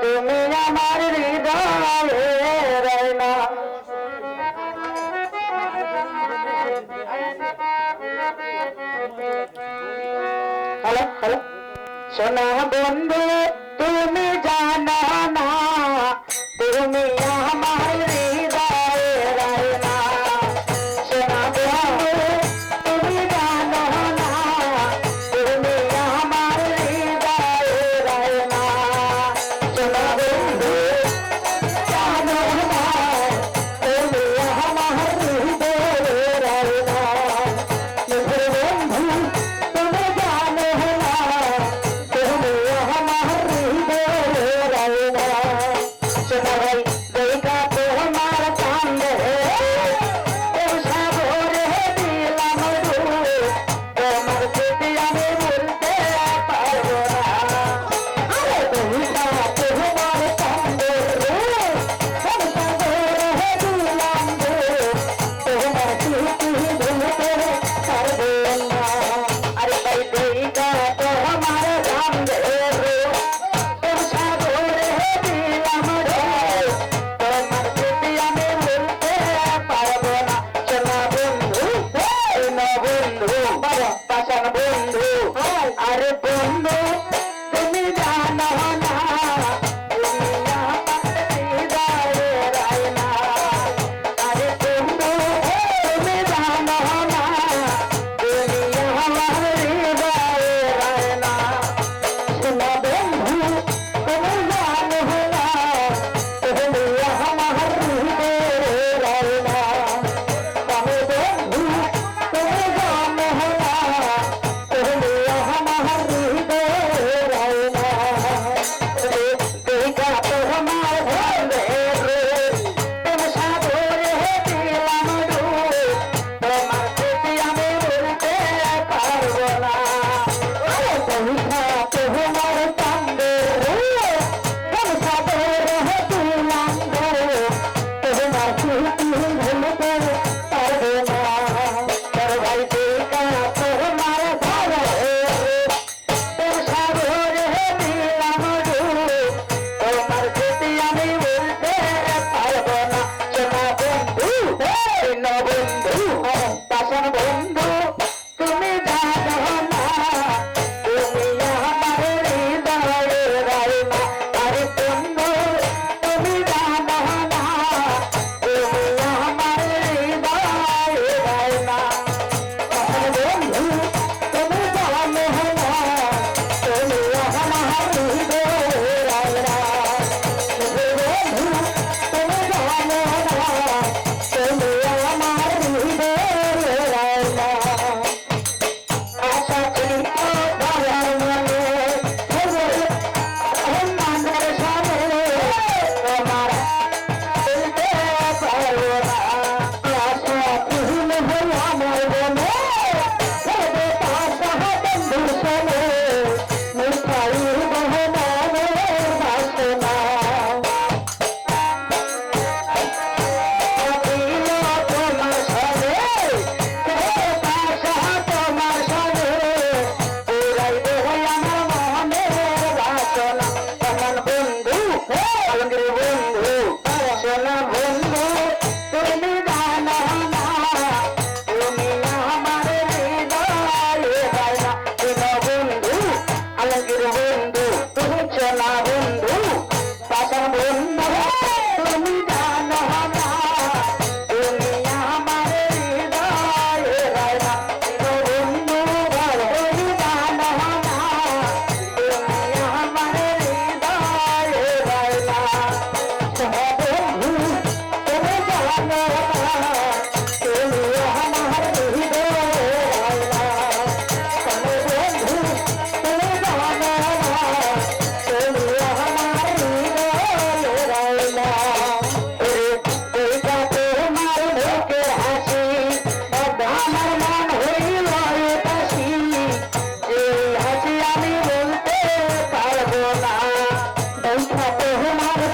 তুমি আমার হৃদয়ের না হ্যালো হ্যালো। সোনা বন্ধু তুমি জানা না তুমি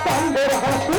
তাহলে